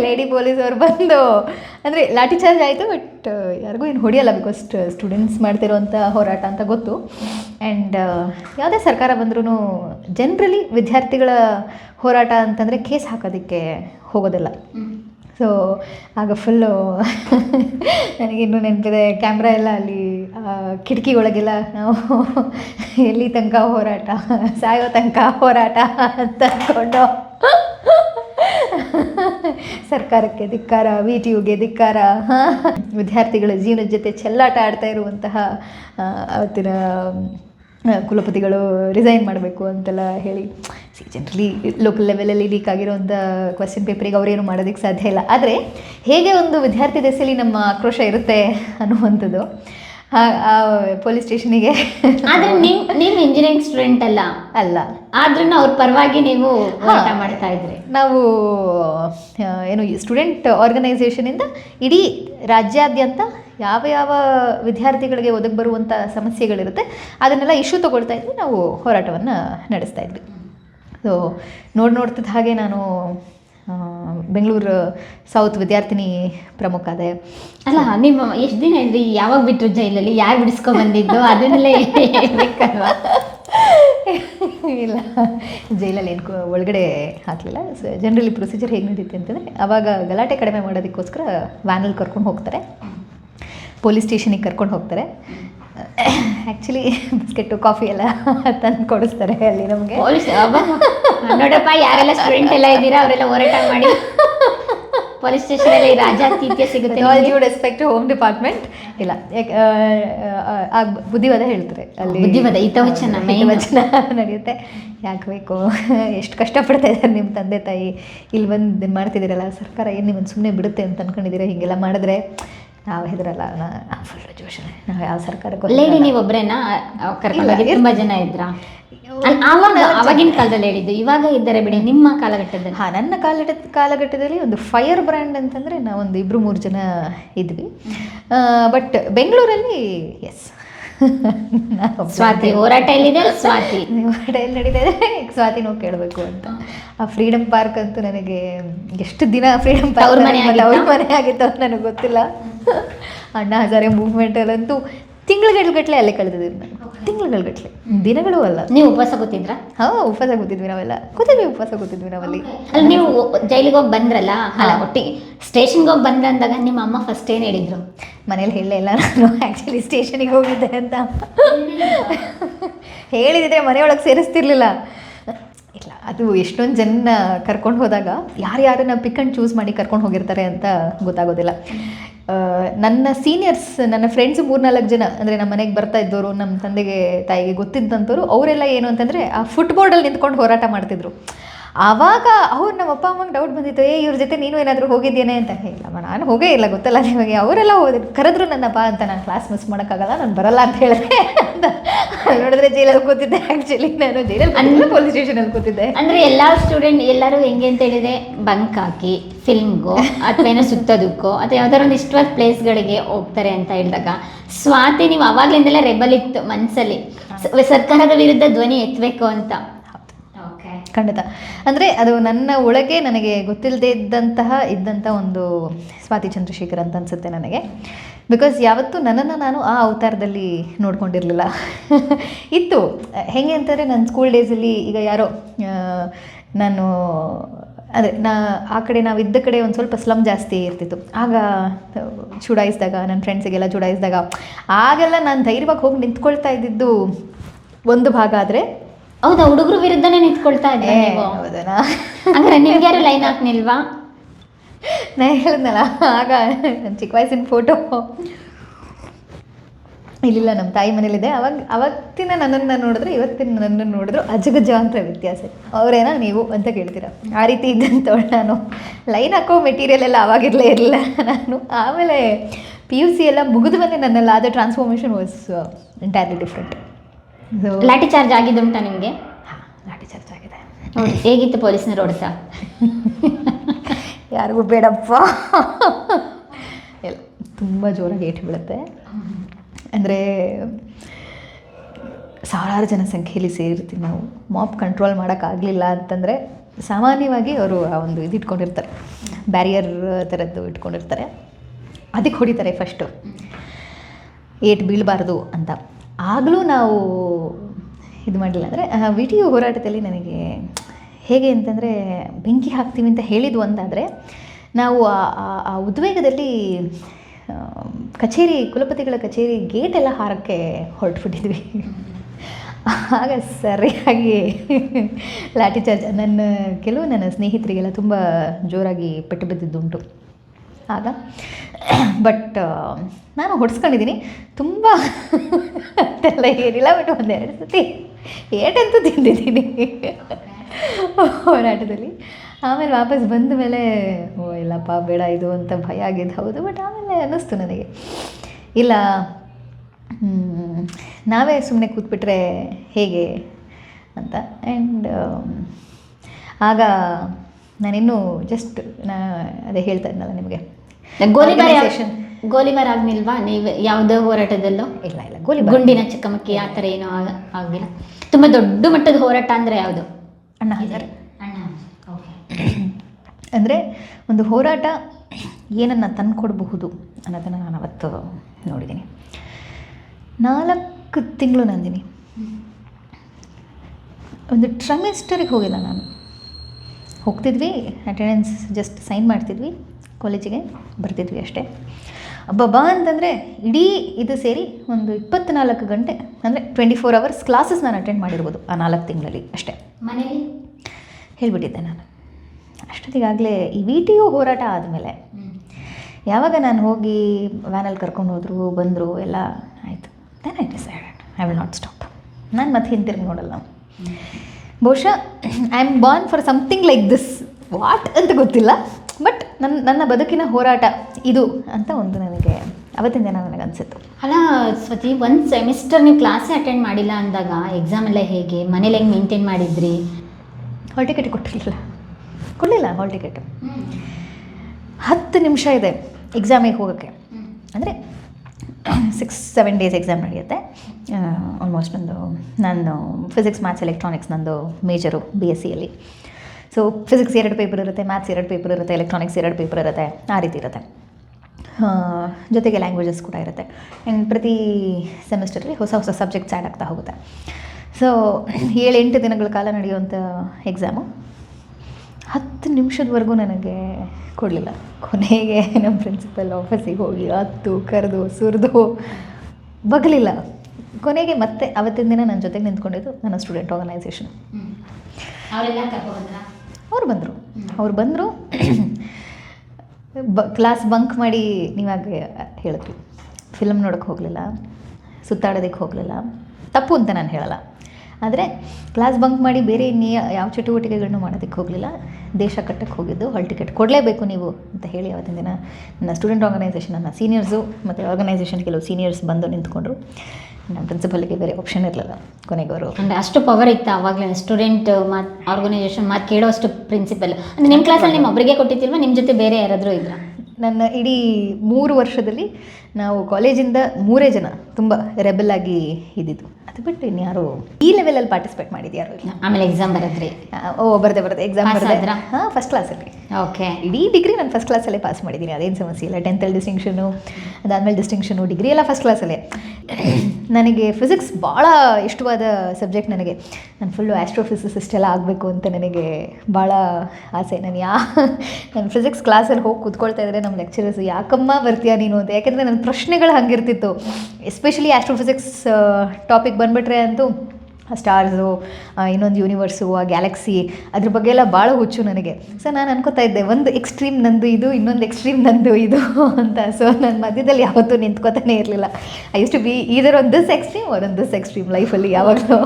ಲೇಡಿ ಪೊಲೀಸ್ ಅವ್ರು ಬಂದು, ಅಂದರೆ ಲಾಠಿ ಚಾರ್ಜ್ ಆಯಿತು ಬಟ್ ಯಾರಿಗೂ ಏನು ಹೊಡಿಯಲ್ಲ ಬಿಕಾಸ್ ಸ್ಟೂಡೆಂಟ್ಸ್ ಮಾಡ್ತಿರೋಂಥ ಹೋರಾಟ ಅಂತ ಗೊತ್ತು. ಆ್ಯಂಡ್ ಯಾವುದೇ ಸರ್ಕಾರ ಬಂದ್ರೂ ಜನರಲಿ ವಿದ್ಯಾರ್ಥಿಗಳ ಹೋರಾಟ ಅಂತಂದರೆ ಕೇಸ್ ಹಾಕೋದಕ್ಕೆ ಹೋಗೋದಿಲ್ಲ. ಸೊ ಆಗ ಫುಲ್ಲು <laughs> ನನಗಿನ್ನೂ ನೆನಪಿದೆ ಕ್ಯಾಮ್ರಾ ಎಲ್ಲ ಅಲ್ಲಿ ಕಿಟಕಿ ಒಳಗೆಲ್ಲ ನಾವು ಎಲ್ಲಿ ತನಕ ಹೋರಾಟ, ಸಾಯೋ ತನಕ ಹೋರಾಟ ಅಂತ ಅಂದ್ಕೊಂಡು ಸರ್ಕಾರಕ್ಕೆ ಧಿಕ್ಕಾರ ವಿ ಟಿ ಯುಗೆ ಧಿಕ್ಕಾರ ವಿದ್ಯಾರ್ಥಿಗಳ ಜೀವನದ ಜೊತೆ ಚೆಲ್ಲಾಟ ಆಡ್ತಾ ಇರುವಂತಹ ಅವತ್ತಿನ ಕುಲಪತಿಗಳು ರಿಸೈನ್ ಮಾಡಬೇಕು ಅಂತೆಲ್ಲ ಹೇಳಿ, ಸಿ ಜನರಲಿ ಲೋಕಲ್ ಲೆವೆಲಲ್ಲಿ ಲೀಕ್ ಆಗಿರೋಂಥ ಕ್ವಶನ್ ಪೇಪರಿಗೆ ಅವರೇನು ಮಾಡೋದಕ್ಕೆ ಸಾಧ್ಯ ಇಲ್ಲ. ಆದರೆ ಹೇಗೆ ಒಂದು ವಿದ್ಯಾರ್ಥಿ ದೆಸೆಯಲ್ಲಿ ನಮ್ಮ ಆಕ್ರೋಶ ಇರುತ್ತೆ ಅನ್ನುವಂಥದ್ದು. ಪೊಲೀಸ್ ಸ್ಟೇಷನಿಗೆ ಆದ್ರೆ ನೀವು ನೀವು ಇಂಜಿನಿಯರಿಂಗ್ ಸ್ಟೂಡೆಂಟ್ ಅಲ್ಲ? ಅಲ್ಲ. ಆದ್ರೂ ಅವ್ರ ಪರವಾಗಿ ನೀವು ಹೋರಾಟ ಮಾಡ್ತಾ ಇದ್ರಿ. ನಾವು ಏನು ಸ್ಟೂಡೆಂಟ್ ಆರ್ಗನೈಸೇಷನಿಂದ ಇಡೀ ರಾಜ್ಯಾದ್ಯಂತ ಯಾವ ಯಾವ ವಿದ್ಯಾರ್ಥಿಗಳಿಗೆ ಒದಗಿ ಬರುವಂಥ ಸಮಸ್ಯೆಗಳಿರುತ್ತೆ ಅದನ್ನೆಲ್ಲ ಇಶ್ಯೂ ತಗೊಳ್ತಾ ಇದ್ವಿ. ನಾವು ಹೋರಾಟವನ್ನು ನಡೆಸ್ತಾ ಇದ್ವಿ. ಸೊ ನೋಡಿ ನೋಡ್ತಿದ್ದ ಹಾಗೆ ನಾನು ಬೆಂಗಳೂರು ಸೌತ್ ವಿದ್ಯಾರ್ಥಿನಿ ಪ್ರಮುಖ ಅದೇ. ಅಲ್ಲ ನಿಮ್ಮ ಎಷ್ಟು ದಿನ ಇದ್ರಿ? ಯಾವಾಗ ಬಿಟ್ಟರು ಜೈಲಲ್ಲಿ? ಯಾರು ಬಿಡಿಸ್ಕೊ ಬಂದಿದ್ದು? ಅದನ್ನೆಲ್ಲ ಹೇಳ್ಬೇಕಲ್ವಾ? ಇಲ್ಲ ಜೈಲಲ್ಲಿ ಏನು ಒಳಗಡೆ ಹಾಕಲಿಲ್ಲ. ಸೊ ಜನರಲಿ ಪ್ರೊಸೀಜರ್ ಹೇಗೆ ನಡೀತೆ ಅಂತಂದರೆ ಅವಾಗ ಗಲಾಟೆ ಕಡಿಮೆ ಮಾಡೋದಕ್ಕೋಸ್ಕರ ವ್ಯಾನಲ್ಲಿ ಕರ್ಕೊಂಡು ಹೋಗ್ತಾರೆ. ಪೊಲೀಸ್ ಸ್ಟೇಷನಿಗೆ ಕರ್ಕೊಂಡು ಹೋಗ್ತಾರೆ. ಆ್ಯಕ್ಚುಲಿ ಬಿಸ್ಕೆಟು ಕಾಫಿ ಎಲ್ಲ ತಂದು ಕೊಡಿಸ್ತಾರೆ ಅಲ್ಲಿ ನಮಗೆ. ನೋಡಪ್ಪ ಯಾರೆಲ್ಲ ಸ್ಟೂಡೆಂಟ್ ಎಲ್ಲ ಇದ್ದೀರಾ ಅವರೆಲ್ಲ ಹೋರಾಟ ಮಾಡಿ. ಪೊಲೀಸ್ ಸ್ಟೇಷನ್ ಅಲ್ಲಿ ರಾಜಾತೀತ್ಯ ಸಿಗುತ್ತೆ all you respect home department ಇಲ್ಲ ಆ, ಬುದ್ಧಿವಾದ ಹೇಳ್ತಾರೆ ಅಲ್ಲಿ. ಬುದ್ಧಿವಾದ, ಹಿತವಚನ. ಹಿತವಚನ ನಡೆಯುತ್ತೆ. ಯಾಕೆ ಬೇಕು? ಎಷ್ಟು ಕಷ್ಟಪಡ್ತಾ ಇದ್ದಾರೆ ನಿಮ್ಮ ತಂದೆ ತಾಯಿ. ಇಲ್ಲಿ ಬಂದು ಮಾಡ್ತಿದ್ದೀರಲ್ಲ ಸರ್ಕಾರ ಏನು ನಿಮ್ಮನ್ನು ಸುಮ್ಮನೆ ಬಿಡುತ್ತೆ ಅಂತ ಅನ್ಕೊಂಡಿದ್ದೀರಾ? ಹೀಗೆಲ್ಲ ಮಾಡಿದ್ರೆ ನಾವು ಹೆದರಲ್ಲ ಫುಲ್ ಜೋಶನೆ ನಾವು ಯಾವ ಸರ್ಕಾರಕ್ಕೂ ಲೇಡಿ ನೀವು ತುಂಬಾ ಜನ ಇದ್ರ? ಆವಾಗ ಅವಾಗಿನ ಕಾಲದಲ್ಲಿ ಹೇಳಿದ್ದು ಇವಾಗ ಇದ್ದಾರೆ ಬಿಡಿ ನಿಮ್ಮ ಕಾಲಘಟ್ಟದಲ್ಲಿ. ಹಾಂ ನನ್ನ ಕಾಲಘಟ್ಟ ಕಾಲಘಟ್ಟದಲ್ಲಿ ಒಂದು ಫೈರ್ ಬ್ರ್ಯಾಂಡ್ ಅಂತಂದ್ರೆ ನಾವೊಂದು ಇಬ್ರು ಮೂರು ಜನ ಇದ್ವಿ. ಬಟ್ ಬೆಂಗಳೂರಲ್ಲಿ ಎಸ್ ಸ್ವಾತಿ ಹೋರಾಟ ಎಲ್ಲಿದೆ? ಸ್ವಾತಿ. <laughs> ಎಲ್ಲಿ ನಡೀತಾ ಇದೆ? ಸ್ವಾತಿ ನಾವು ಕೇಳಬೇಕು ಅಂತ. ಆ ಫ್ರೀಡಮ್ ಪಾರ್ಕ್ ಅಂತೂ ನನಗೆ ಎಷ್ಟು ದಿನ ಫ್ರೀಡಮ್ ಪಾರ್ಕ್ ಅವ್ರ? ಮನೆ ಆಗಿತ್ತು? ಅಂತ ನನಗೆ ಗೊತ್ತಿಲ್ಲ. ಅಣ್ಣಾ ಹಜಾರೆ ಮೂವ್ಮೆಂಟಲ್ಲಂತೂ ತಿಂಗಳುಗಟ್ಟಲೆ ಅಲ್ಲೇ ಕಳೆದಿದ್ದೀವಿ ನಾನು ತಿಂಗಳುಗಟ್ಟಲೆ ದಿನಗಳು ಅಲ್ಲ. ನೀವು ಉಪವಾಸ ಕೂತಿದ್ರಾ? ಹಾ ಉಪವಾಸ ಕೂತಿದ್ವಿ ನಾವೆಲ್ಲ. ಕೂತಿದ್ವಿ ಉಪವಾಸ ಕೂತಿದ್ವಿ ನಾವಲ್ಲಿ. ಅಲ್ಲಿ ನೀವು ಜೈಲಿಗೆ ಹೋಗಿ ಬಂದ್ರಲ್ಲ ಅಲ್ಲ ಒಟ್ಟಿಗೆ ಸ್ಟೇಷನ್ಗೆ ಹೋಗಿ ಬಂದ್ರೆ ಅಂದಾಗ ನಿಮ್ಮ ಅಮ್ಮ ಫಸ್ಟ್ ಏನು ಹೇಳಿದ್ರು? ಮನೇಲಿ ಹೇಳಲೇ ಇಲ್ಲ ನಾನು. ಆ್ಯಕ್ಚುಲಿ ಸ್ಟೇಷನಿಗೆ ಹೋಗಿದ್ದೆ ಅಂತ. ಹೇಳಿದಿದ್ರೆ ಮನೆಯೊಳಗೆ ಸೇರಿಸ್ತಿರ್ಲಿಲ್ಲ. ಇಲ್ಲ ಅದು ಎಷ್ಟೊಂದು ಜನ ಕರ್ಕೊಂಡು ಹೋದಾಗ ಯಾರ್ಯಾರನ್ನ ಪಿಕ್ ಅಂಡ್ ಚೂಸ್ ಮಾಡಿ ಕರ್ಕೊಂಡು ಹೋಗಿರ್ತಾರೆ ಅಂತ ಗೊತ್ತಾಗೋದಿಲ್ಲ. ನನ್ನ ಸೀನಿಯರ್ಸ್ ನನ್ನ ಫ್ರೆಂಡ್ಸ್ ಮೂರ್ನಾಲ್ಕು ಜನ, ಅಂದರೆ ನಮ್ಮ ಮನೆಗೆ ಬರ್ತಾ ಇದ್ದವರು ನಮ್ಮ ತಂದೆಗೆ, ತಾಯಿಗೆ ಗೊತ್ತಿದ್ದಂಥವ್ರು ಅವರೆಲ್ಲ ಏನು ಅಂತಂದರೆ ಆ ಫುಟ್ಬೋರ್ಡಲ್ಲಿ ನಿಂತ್ಕೊಂಡು ಹೋರಾಟ ಮಾಡ್ತಿದ್ರು. ಆವಾಗ ಅವ್ರು ನಮ್ಮ ಅಪ್ಪ ಅಮ್ಮಂಗೆ ಡೌಟ್ ಬಂದಿತ್ತು. ಏ ಇವ್ರ ಜೊತೆ ನೀನು ಏನಾದರೂ ಹೋಗಿದ್ದೇನೆ ಅಂತ ಹೇಳಿಲ್ಲಮ್ಮ ನಾನು ಹೋಗೇ ಇಲ್ಲ. ಗೊತ್ತಲ್ಲ ನಿಮಗೆ. ಅವರೆಲ್ಲ ಹೋದ್ ಕರೆದ್ರು ನನ್ನಪ್ಪ ಅಂತ ನಾನು ಕ್ಲಾಸ್ ಮಿಸ್ ಮಾಡೋಕ್ಕಾಗಲ್ಲ. ನಾನು ಬರಲ್ಲ ಅಂತ ಹೇಳಿದೆ. ಅಂತ ಅಲ್ಲಿ ನೋಡಿದ್ರೆ ಜೈಲಲ್ಲಿ ಕೂತಿದ್ದೆ. ಆ್ಯಕ್ಚುಲಿ ನಾನು ಜೈಲಲ್ಲಿ ಪೊಲೀಸ್ ಸ್ಟೇಷನಲ್ಲಿ ಕೂತಿದ್ದೆ. ಅಂದರೆ ಎಲ್ಲ ಸ್ಟೂಡೆಂಟ್ ಎಲ್ಲರೂ ಹೆಂಗೆ ಅಂತ ಹೇಳಿದ್ರೆ ಬಂಕ್ ಹಾಕಿ ಫಿಲ್ಮ್ಗೋ ಅಥವಾ ಏನೋ ಸುತ್ತೋದಕ್ಕೋ ಅಥವಾ ಯಾವ್ದಾದ್ರು ಒಂದು ಇಷ್ಟವಾದ ಪ್ಲೇಸ್ಗಳಿಗೆ ಹೋಗ್ತಾರೆ ಅಂತ ಹೇಳಿದಾಗ ಸ್ವಾತಿ ನೀವು ಅವಾಗಲಿಂದೆಲ್ಲ ರೆಬಲ್ ಇತ್ತು ಮನಸ್ಸಲ್ಲಿ ಸರ್ಕಾರದ ವಿರುದ್ಧ ಧ್ವನಿ ಎತ್ತಬೇಕು ಅಂತ. ಖಂಡಿತ. ಅಂದರೆ ಅದು ನನ್ನ ಒಳಗೆ ನನಗೆ ಗೊತ್ತಿಲ್ಲದೆ ಇದ್ದಂತಹ ಇದ್ದಂಥ ಒಂದು ಸ್ವಾತಿ ಚಂದ್ರಶೇಖರ್ ಅಂತ ಅನಿಸುತ್ತೆ ನನಗೆ. ಬಿಕಾಸ್ ಯಾವತ್ತೂ ನನ್ನನ್ನು ನಾನು ಆ ಅವತಾರದಲ್ಲಿ ನೋಡ್ಕೊಂಡಿರಲಿಲ್ಲ. <laughs> ಇತ್ತು. ಹೆಂಗೆ ಅಂತಂದರೆ ನನ್ನ ಸ್ಕೂಲ್ ಡೇಸಲ್ಲಿ ಈಗ ಯಾರೋ ನಾನು, ಅದೇ, ನಾ, ಆ ಕಡೆ ನಾವು ಇದ್ದ ಕಡೆ ಒಂದು ಸ್ವಲ್ಪ ಸ್ಲಮ್ ಜಾಸ್ತಿ ಇರ್ತಿತ್ತು. ಆಗ ಚುಡಾಯಿಸಿದಾಗ, ನನ್ನ ಫ್ರೆಂಡ್ಸಿಗೆಲ್ಲ ಚುಡಾಯಿಸಿದಾಗ, ಆಗೆಲ್ಲ, ನಾನು ಧೈರ್ಯವಾಗಿ ಹೋಗಿ ನಿಂತ್ಕೊಳ್ತಾ ಇದ್ದಿದ್ದು ಒಂದು ಭಾಗ ಆದರೆ ಹೌದಾ? ಹುಡುಗರು ವಿರುದ್ಧನೇ ನಿಂತ್ಕೊಳ್ತಾ ಇದ್ದೆ ಹೌದನಾ? ಅಂದ್ರೆ ನಿಮ್ಗೆ ಯಾರು ಲೈನ್ ಹಾಕ್ನಿಲ್ವಾ? ನಾ ಹೇಳಿದ್ನಲ್ಲ ಆಗ ನನ್ನ ಚಿಕ್ಕ ವಯಸ್ಸಿನ ಫೋಟೋ ಇಲ್ಲಿಲ್ಲ ನಮ್ಮ ತಾಯಿ ಮನೇಲಿದೆ. ಅವಾಗ ಅವತ್ತಿನ ನನ್ನನ್ನು ನೋಡಿದ್ರೆ ಇವತ್ತಿನ ನನ್ನನ್ನು ನೋಡಿದ್ರು ಅಜಗಜ ಅಂತ ವ್ಯತ್ಯಾಸ. ಅವರೇನಾ ನೀವು ಅಂತ ಕೇಳ್ತೀರ. ಆ ರೀತಿ ಇದ್ದಂಥವಳು ನಾನು. ಲೈನ್ ಹಾಕೋ ಮೆಟೀರಿಯಲ್ ಎಲ್ಲ ಅವಾಗಿರಲೇ ಇರಲಿಲ್ಲ ನಾನು. ಆಮೇಲೆ ಪಿ ಯು ಸಿ ಎಲ್ಲ ಮುಗಿದ ಮೇಲೆ ನನ್ನಲ್ಲಿ ಆದ transformation was entirely different lathi charge ಆಗಿದ್ದುಂಟ ನಿಮಗೆ? ಲಾಠಿ ಚಾರ್ಜ್ ಆಗಿದೆ. ನೋಡಿ ಹೇಗಿತ್ತು ಪೊಲೀಸ್ನವ್ರು ಹೊಡ್ಸ <laughs> ಯಾರಿಗೂ ಬೇಡಪ್ಪ. ಎಲ್ಲ ತುಂಬ ಜೋರಾಗಿ ಏಟು ಬೀಳುತ್ತೆ. ಅಂದರೆ ಸಾವಿರಾರು ಜನಸಂಖ್ಯೆಯಲ್ಲಿ ಸೇರಿರ್ತೀವಿ ನಾವು. ಮಾಪ್ ಕಂಟ್ರೋಲ್ ಮಾಡೋಕ್ಕಾಗಲಿಲ್ಲ ಅಂತಂದರೆ ಸಾಮಾನ್ಯವಾಗಿ ಅವರು ಆ ಒಂದು ಇದು ಇಟ್ಕೊಂಡಿರ್ತಾರೆ. ಬ್ಯಾರಿಯರ್ ಥರದ್ದು ಇಟ್ಕೊಂಡಿರ್ತಾರೆ. ಅದಕ್ಕೆ ಹೊಡಿತಾರೆ ಫಸ್ಟು ಏಟು ಬೀಳಬಾರ್ದು ಅಂತ. ಆಗಲೂ ನಾವು ಇದು ಮಾಡಲಿಲ್ಲ ಅಂದರೆ ವಿಡಿಯೋ ಹೋರಾಟದಲ್ಲಿ ನನಗೆ ಹೇಗೆ ಅಂತಂದರೆ ಬೆಂಕಿ ಹಾಕ್ತೀವಿ ಅಂತ ಹೇಳಿದ್ದು ಒಂದಾದರೆ ನಾವು ಆ- ಉದ್ವೇಗದಲ್ಲಿ ಕಚೇರಿ, ಕುಲಪತಿಗಳ ಕಚೇರಿ ಗೇಟ್ ಎಲ್ಲ ಹಾರಕ್ಕೆ ಹೊರಟ್ಬಿಟ್ಟಿದ್ವಿ. ಆಗ ಸರಿಯಾಗಿ ಲಾಠಿ ಚಾರ್ಜ್ ನನ್ನ, ಕೆಲವು ನನ್ನ ಸ್ನೇಹಿತರಿಗೆಲ್ಲ ತುಂಬ ಜೋರಾಗಿ ಪೆಟ್ಟು ಬಿದ್ದಿದ್ದುಂಟು. ಆಗ. ಬಟ್ ನಾನು ಹೊಡ್ಸ್ಕೊಂಡಿದ್ದೀನಿ. ತುಂಬ ಅಂತೆಲ್ಲ ಏನಿಲ್ಲ ಬಟ್ ಒಂದೆರಡು ಸತಿ ಏಟಂತೂ ತಿಂದಿದ್ದೀನಿ. ಹೋರಾಟದಲ್ಲಿ. ಆಮೇಲೆ ವಾಪಸ್ ಬಂದ ಮೇಲೆ, ಓ, ಇಲ್ಲಪ್ಪ, ಬೇಡ, ಇದು ಅಂತ ಭಯ ಆಗಿದ್ದು ಹೌದು ಬಟ್ ಆಮೇಲೆ ಅನ್ನಿಸ್ತು ನನಗೆ. ಇಲ್ಲ ನಾವೇ ಸುಮ್ಮನೆ ಕೂತ್ಬಿಟ್ರೆ ಹೇಗೆ ಅಂತ. ಆ್ಯಂಡ್ ಆಗ ನಾನಿನ್ನೂ ಜಸ್ಟ್ ನಾ ಅದೇ ಹೇಳ್ತಾ ಇದ್ನಲ್ಲ ನಿಮಗೆ. ಗೋಲಿಬಾರ್. ಗೋಲಿಬಾರ್ ಆಗ್ನಿಲ್ವಾ ನೀವು ಯಾವುದೇ ಹೋರಾಟದಲ್ಲೂ? ಇಲ್ಲ ಇಲ್ಲ ಗೋಲಿ ಗುಂಡಿನ ಚಿಕ್ಕಮಕ್ಕಿ ಆ ಥರ ಏನೂ ಆಗ- ಆಗಿಲ್ಲ ತುಂಬ ದೊಡ್ಡ ಮಟ್ಟದ ಹೋರಾಟ ಅಂದರೆ ಯಾವುದು? ಅಣ್ಣ ಹಜಾರೆ <clears throat> ಅಂದರೆ ಒಂದು ಹೋರಾಟ ಏನನ್ನು ತಂದುಕೊಡಬಹುದು ಅನ್ನೋದನ್ನು ನಾನು ಅವತ್ತು ನೋಡಿದ್ದೀನಿ ನಾಲ್ಕು ತಿಂಗಳು ನಂದಿನಿ. ಒಂದು ಟ್ರಮಿಸ್ಟರಿಗೆ ಹೋಗಿಲ್ಲ ನಾನು. ಹೋಗ್ತಿದ್ವಿ ಅಟೆಂಡೆನ್ಸ್ ಜಸ್ಟ್ ಸೈನ್ ಮಾಡ್ತಿದ್ವಿ. ಕಾಲೇಜಿಗೆ ಬರ್ತಿದ್ವಿ ಅಷ್ಟೇ. ಅಬ್ಬಬ್ಬಾ ಅಂತಂದರೆ ಇಡೀ ಇದು ಸೇರಿ ಒಂದು ಇಪ್ಪತ್ತ್ನಾಲ್ಕು ಗಂಟೆ ಅಂದರೆ ಟ್ವೆಂಟಿ ಫೋರ್ ಅವರ್ಸ್ ಕ್ಲಾಸಸ್ ನಾನು ಅಟೆಂಡ್ ಮಾಡಿರ್ಬೋದು ಆ ನಾಲ್ಕು ತಿಂಗಳಲ್ಲಿ ಅಷ್ಟೇ. ಮನೇಲಿ? ಹೇಳಿಬಿಟ್ಟಿದ್ದೆ ನಾನು. ಅಷ್ಟೊತ್ತಿಗಾಗಲೇ ಈ ವಿ ಟಿ ಯು ಹೋರಾಟ ಆದಮೇಲೆ ಯಾವಾಗ ನಾನು ಹೋಗಿ ವ್ಯಾನಲ್ಲಿ ಕರ್ಕೊಂಡು ಹೋದರು ಬಂದರು ಎಲ್ಲ ಆಯಿತು. Then I decided I will not stop ನಾನು ಮತ್ತೆ ಹಿಂತಿರುಗಿ ನೋಡಲ್ಲ. ನಾವು ಬಹುಶಃ I am born for something like this what ಅಂತ ಗೊತ್ತಿಲ್ಲ. ಬಟ್ ನನ್ನ ನನ್ನ ಬದುಕಿನ ಹೋರಾಟ ಇದು ಅಂತ ಒಂದು ನನಗೆ ಅವತ್ತಿನ ದಿನ ನನಗೆ ಅನಿಸಿತ್ತು. ಅಲ್ಲ ಸ್ವತಿ ಒಂದು ಸೆಮಿಸ್ಟರ್ ನೀವು ಕ್ಲಾಸೇ ಅಟೆಂಡ್ ಮಾಡಿಲ್ಲ ಅಂದಾಗ ಎಕ್ಸಾಮ್ ಎಲ್ಲ ಹೇಗೆ? ಮನೇಲಿ ಹೆಂಗೆ ಮೇಂಟೈನ್ ಮಾಡಿದ್ರಿ? ಹಾಲ್ ಟಿಕೆಟ್ ಕೊಟ್ಟಿರಲಿಲ್ಲ. ಕೊಡಲಿಲ್ಲ ಹಾಲ್ ಟಿಕೆಟ್ ಹತ್ತು ನಿಮಿಷ ಇದೆ ಎಕ್ಸಾಮಿಗೆ ಹೋಗೋಕ್ಕೆ. ಅಂದರೆ ಸಿಕ್ಸ್ ಸೆವೆನ್ ಡೇಸ್ ಎಕ್ಸಾಮ್ ನಡೆಯುತ್ತೆ. ಆಲ್ಮೋಸ್ಟ್ ನಂದು ನಾನು ಫಿಸಿಕ್ಸ್ ಮ್ಯಾಥ್ಸ್ ಎಲೆಕ್ಟ್ರಾನಿಕ್ಸ್ ನಂದು ಮೇಜರು ಬಿ ಎಸ್ ಸಿಯಲ್ಲಿ ಸೊ ಫಿಸಿಕ್ಸ್ ಎರಡು ಪೇಪರ್ ಇರುತ್ತೆ ಮ್ಯಾಥ್ಸ್ ಎರಡು ಪೇಪರ್ ಇರುತ್ತೆ ಎಲೆಕ್ಟ್ರಾನಿಕ್ಸ್ ಎರಡು ಪೇಪರ್ ಇರುತ್ತೆ, ಆ ರೀತಿ ಇರುತ್ತೆ. ಜೊತೆಗೆ ಲ್ಯಾಂಗ್ವೇಜಸ್ ಕೂಡ ಇರುತ್ತೆ. ಆ್ಯಂಡ್ ಪ್ರತಿ ಸೆಮಿಸ್ಟರಲ್ಲಿ ಹೊಸ ಹೊಸ ಸಬ್ಜೆಕ್ಟ್ಸ್ ಆ್ಯಡ್ ಆಗ್ತಾ ಹೋಗುತ್ತೆ. ಸೊ ಏಳೆಂಟು ದಿನಗಳ ಕಾಲ ನಡೆಯುವಂಥ ಎಕ್ಸಾಮು ಹತ್ತು ನಿಮಿಷದವರೆಗೂ ನನಗೆ ಕೊಡಲಿಲ್ಲ. ಕೊನೆಗೆ ನಮ್ಮ ಪ್ರಿನ್ಸಿಪಲ್ ಆಫೀಸಿಗೆ ಹೋಗಿ ಹತ್ತು, ಕರೆದು, ಸುರಿದು ಬಗಲಿಲ್ಲ. ಕೊನೆಗೆ ಮತ್ತೆ ಅವತ್ತಿನ ದಿನ ನನ್ನ ಜೊತೆಗೆ ನಿಂತ್ಕೊಂಡಿದ್ದು ನನ್ನ ಸ್ಟೂಡೆಂಟ್ ಆರ್ಗನೈಸೇಷನ್ ಅವ್ರು ಬಂದರು. ಅವ್ರು ಬಂದರು. ಬ, ಕ್ಲಾಸ್ ಬಂಕ್ ಮಾಡಿ ನೀವಾಗ ಹೇಳಿದ್ರಿ. ಫಿಲ್ಮ್ ನೋಡೋಕ್ಕೆ ಹೋಗಲಿಲ್ಲ, ಸುತ್ತಾಡೋದಕ್ಕೆ ಹೋಗಲಿಲ್ಲ. ತಪ್ಪು ಅಂತ ನಾನು ಹೇಳಲ್ಲ. ಆದರೆ ಕ್ಲಾಸ್ ಬಂಕ್ ಮಾಡಿ ಬೇರೆ ಇನ್ನೇ ಯಾವ ಚಟುವಟಿಕೆಗಳನ್ನು ಮಾಡೋದಕ್ಕೆ ಹೋಗಲಿಲ್ಲ. ದೇಶ ಕಟ್ಟಕ್ಕೆ ಹೋಗಿದ್ದು ಹಾಲ್ ಟಿಕೆಟ್ ಕೊಡಲೇಬೇಕು ನೀವು ಅಂತ ಹೇಳಿ ಅವತ್ತಿನ ದಿನ ನನ್ನ ಸ್ಟೂಡೆಂಟ್ ಆರ್ಗನೈಸೇಷನ್ ನನ್ನ ಸೀನಿಯರ್ಸು ಮತ್ತು ಆರ್ಗನೈಸೇಷನ್ ಕೆಲವು ಸೀನಿಯರ್ಸ್ ಬಂದು ನಿಂತ್ಕೊಂಡ್ರು. ನಮ್ಮ ಪ್ರಿನ್ಸಿಪಲ್ಗೆ ಬೇರೆ ಆಪ್ಷನ್ ಇರಲಿಲ್ಲ ಕೊನೆಗೆ ಅವರು ಅಂದರೆ ಅಷ್ಟು ಪವರ್ ಇತ್ತು ಅವಾಗಲೇ? ಸ್ಟೂಡೆಂಟ್ ಮಾತ್ ಆರ್ಗನೈಸೇಷನ್ ಮಾತು ಕೇಳೋಷ್ಟು ಪ್ರಿನ್ಸಿಪಲ್ ಅಂದರೆ ನಿಮ್ಮ ಕ್ಲಾಸಲ್ಲಿ ನಿಮ್ಮ ಒಬ್ಬರಿಗೆ ಕೊಟ್ಟಿದ್ದಿಲ್ವಾ? ನಿಮ್ಮ ಜೊತೆ ಬೇರೆ ಯಾರಾದರೂ ಇಲ್ಲ ನನ್ನ ಇಡೀ ಮೂರು ವರ್ಷದಲ್ಲಿ ನಾವು ಕಾಲೇಜಿಂದ ಮೂರೇ ಜನ ತುಂಬ ರೆಬಲ್ ಆಗಿ ಇದ್ದಿದ್ದು. ಅದು ಬಿಟ್ಟು ಇನ್ಯಾರು ಈ ಲೆವೆಲಲ್ಲಿ ಪಾರ್ಟಿಸಿಪೇಟ್ ಮಾಡಿದ್ಯಾರು ಇಲ್ಲ. ಆಮೇಲೆ ಎಕ್ಸಾಮ್ ಬರೆದ್ರಿ ಓ ಬರದೆ ಬರದೆ ಎಕ್ಸಾಮ್ Pass ಬರ್ದೆ. ಆದ್ರಾ? ಹಾಂ ಫಸ್ಟ್ ಕ್ಲಾಸಲ್ಲಿ ಓಕೆ ಇಡೀ ಡಿಗ್ರಿ ನಾನು ಫಸ್ಟ್ ಕ್ಲಾಸಲ್ಲೇ ಪಾಸ್ ಮಾಡಿದ್ದೀನಿ ಅದೇನು ಸಮಸ್ಯೆ ಇಲ್ಲ. ಟೆಂತಲ್ಲಿ ಡಿಸ್ಟಿಂಕ್ಷನು ಅದಾದಮೇಲೆ ಡಿಸ್ಟಿಂಕ್ಷನು ಡಿಗ್ರಿ ಎಲ್ಲ ಫಸ್ಟ್ ಕ್ಲಾಸಲ್ಲೇ ನನಗೆ ಫಿಸಿಕ್ಸ್ ಭಾಳ ಇಷ್ಟವಾದ ಸಬ್ಜೆಕ್ಟ್ ನನಗೆ. ನಾನು ಫುಲ್ಲು ಆಸ್ಟ್ರೋಫಿಸಿಸಿಸ್ಟ್ ಎಲ್ಲ ಆಗಬೇಕು ಅಂತ ನನಗೆ ಭಾಳ ಆಸೆ. ನಾನು ಯಾ ನಾನು ಫಿಸಿಕ್ಸ್ ಕ್ಲಾಸಲ್ಲಿ ಹೋಗಿ ಕೂತ್ಕೊಳ್ತಾ ಇದ್ದರೆ ನಮ್ಮ ಲೆಕ್ಚರರ್ಸ್ ಯಾಕಮ್ಮ ಬರ್ತೀಯಾ ನೀನು ಅಂತ. ಯಾಕೆಂದರೆ ನನ್ನ ಪ್ರಶ್ನೆಗಳು ಹಂಗಿರ್ತಿತ್ತು. ಎಸ್ಪೆಷಲಿ ಆಸ್ಟ್ರೋಫಿಸಿಕ್ಸ್ ಟಾಪಿಕ್ ಬಂದುಬಿಟ್ರೆ ಅಂತೂ ಸ್ಟಾರ್ಸು ಇನ್ನೊಂದು ಯೂನಿವರ್ಸು ಆ ಗ್ಯಾಲಕ್ಸಿ ಅದ್ರ ಬಗ್ಗೆ ಎಲ್ಲ ಭಾಳ ಹುಚ್ಚು ನನಗೆ. ಸೊ ನಾನು ಅನ್ಕೋತಾ ಇದ್ದೆ, ಒಂದು ಎಕ್ಸ್ಟ್ರೀಮ್ ನಂದು ಇದು, ಇನ್ನೊಂದು ಎಕ್ಸ್ಟ್ರೀಮ್ ನಂದು ಇದು <laughs> ಅಂತ. ಸೊ ನನ್ನ ಮಧ್ಯದಲ್ಲಿ ಯಾವತ್ತೂ ನಿಂತ್ಕೋತಾನೆ ಇರಲಿಲ್ಲ. I used to be either ಒಂದು ದಿಸ್ ಎಕ್ಸ್ಟ್ರೀಮ್ ಒಂದು ದಿಸ್ ಎಕ್ಸ್ಟ್ರೀಮ್ ಲೈಫಲ್ಲಿ ಯಾವಾಗಲೂ.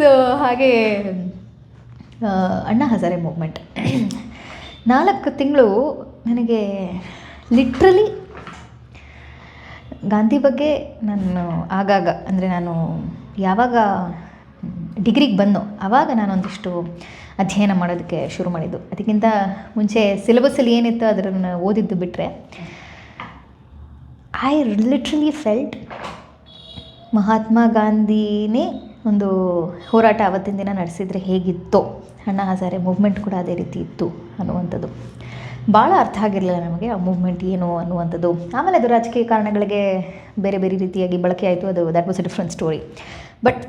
ಸೊ ಹಾಗೆ ಅಣ್ಣ ಅಣ್ಣಾ ಹಜಾರೆ ಮೂವ್ಮೆಂಟ್ ನಾಲ್ಕು ತಿಂಗಳು ನನಗೆ ಲಿಟ್ರಲಿ ಗಾಂಧಿ ಬಗ್ಗೆ ನಾನು ಆಗಾಗ, ಅಂದರೆ ನಾನು ಯಾವಾಗ ಡಿಗ್ರಿಗೆ ಬಂದೋ, ಆವಾಗ ನಾನೊಂದಿಷ್ಟು ಅಧ್ಯಯನ ಮಾಡೋದಕ್ಕೆ ಶುರು ಮಾಡಿದ್ದು. ಅದಕ್ಕಿಂತ ಮುಂಚೆ ಸಿಲೆಬಸ್ಸಲ್ಲಿ ಏನಿತ್ತು ಅದನ್ನು ಓದಿದ್ದು ಬಿಟ್ಟರೆ ಐ ಲಿಟ್ರಲಿ ಫೆಲ್ಟ್ ಮಹಾತ್ಮ ಗಾಂಧಿನೇ ಒಂದು ಹೋರಾಟ ಅವತ್ತಿನ ದಿನ ನಡೆಸಿದರೆ ಹೇಗಿತ್ತೋ ಅಣ್ಣ ಹಜಾರೆ ಮೂವ್ಮೆಂಟ್ ಕೂಡ ಅದೇ ರೀತಿ ಇತ್ತು ಅನ್ನುವಂಥದ್ದು. ಭಾಳ ಅರ್ಥ ಆಗಿರಲಿಲ್ಲ ನಮಗೆ ಆ ಮೂವ್ಮೆಂಟ್ ಏನು ಅನ್ನುವಂಥದ್ದು. ಆಮೇಲೆ ಅದು ರಾಜಕೀಯ ಕಾರಣಗಳಿಗೆ ಬೇರೆ ಬೇರೆ ರೀತಿಯಾಗಿ ಬಳಕೆ ಆಯಿತು. ಅದು that was a different story but